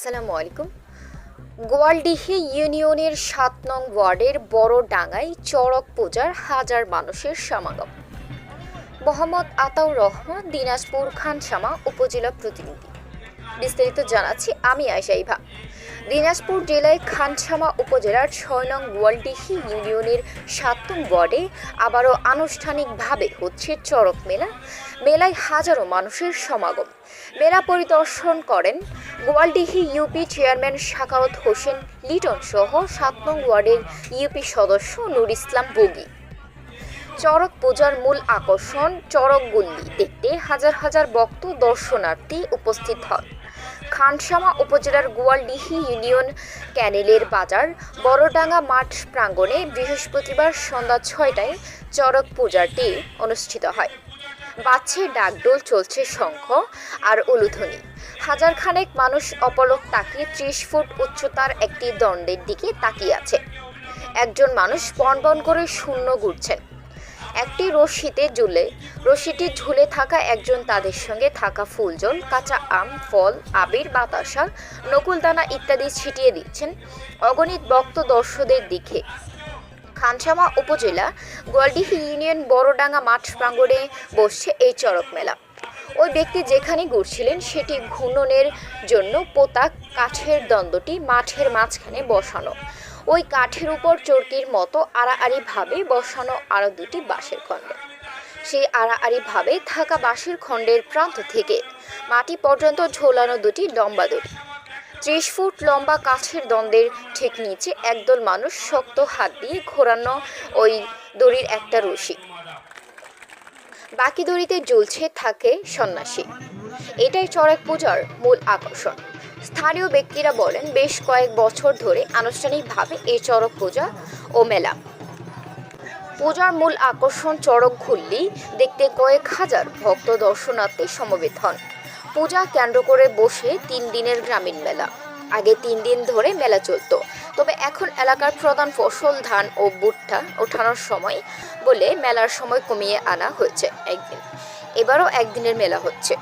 আসসালামু আলাইকুম। গোয়ালডিহি ইউনিয়নের সাত নং ওয়ার্ডের বড় ডাঙ্গায় চড়ক পূজার হাজার মানুষের সমাগম। মোহাম্মদ আতাউর রহমান, দিনাজপুর খানসামা উপজেলা প্রতিনিধি। বিস্তারিত জানাচ্ছি আমি আয়শা ইভা। দিনাজপুর জেলায় খানসামা উপজেলার ছয় নং গোয়ালডিহি ইউনিয়নের সাত নং ওয়ার্ডে আবারও আনুষ্ঠানিকভাবে হচ্ছে চড়ক মেলা। মেলায় হাজারো মানুষের সমাগম। মেলা পরিদর্শন করেন গোয়ালডিহি ইউপি চেয়ারম্যান শাকাওয়াত হোসেন লিটন সহ সাত নং ওয়ার্ডের ইউপি সদস্য নুর ইসলাম বগি। চড়ক পূজার মূল আকর্ষণ চড়ক গুল্লি দেখতে হাজার হাজার ভক্ত দর্শনার্থী উপস্থিত হন। খানসামা উপজেলার গোয়ালডিহি ইউনিয়ন ক্যানেলের বাজার, বড়ডাঙ্গা মাঠ প্রাঙ্গণে বৃহস্পতিবার সন্ধ্যা ছয়টায় চড়ক পূজাটি অনুষ্ঠিত হয়। বাচ্চে ডাকডোল, চলছে শঙ্খ আর উলুধ্বনি। হাজার খানেক মানুষ অপলক তাকিয়ে ত্রিশ ফুট উচ্চতার একটি দণ্ডের দিকে তাকিয়ে আছে। একজন মানুষ বন করে শূন্য ঘুরছেন একটি রশিতে ঝুলে রশিটি ঝুলে থাকা একজন তাদের সঙ্গে থাকা ফুলজল কাঁচা আম, ফল, আবির বাতাসা নকুলদানা ইত্যাদি ছিটিয়ে দিচ্ছেন অগণিত ভক্ত দর্শকদের দিকে। খানসামা উপজেলা গোয়ালডিহি ইউনিয়ন বড়ডাঙ্গা মাঠ প্রাঙ্গণে বসছে এই চড়ক মেলা। ওই ব্যক্তি যেখানে ঘুরছিলেন সেটি ঘূর্ণনের জন্য পোতা কাঠের দ্বন্দ্বটি মাঠের মাঝখানে বসানো। ওই কাঠের উপর চরকির মতো আড়াআড়িভাবে বসানো আরও দুটি বাঁশের খণ্ড। সেই আড়াআড়িভাবে থাকা বাঁশের খণ্ডের প্রান্ত থেকে মাটি পর্যন্ত ঝোলানো দুটি লম্বা দড়ি। ত্রিশ ফুট লম্বা কাঠের দ্বন্দ্বের ঠিক নিচে একদল মানুষ শক্ত হাত দিয়ে ঘোরানো ওই দড়ির একটা রশি। বাকি দড়িতে ঝুলছে থাকে সন্ন্যাসী। এটাই চড়ক পূজার মূল আকর্ষণ। স্থানীয় ব্যক্তিরা বলেন, বেশ কয়েক বছর ধরে আনুষ্ঠানিকভাবে এই চড়ক পূজা ও মেলা পূজার মূল আকর্ষণ চড়ক ঘুরলি দেখতে কয়েক হাজার ভক্ত দর্শনার্থী সমবেত হন। পূজা কেন্দ্র করে বসে তিন দিনের গ্রামীণ মেলা। আগে তিন দিন ধরে মেলা চলতো। তবে এখন এলাকার প্রধান ফসল ধান ও ভুট্টা ওঠানোর সময় বলে মেলার সময় কমিয়ে আনা হয়েছে একদিন। এবারও একদিনের মেলা হচ্ছে।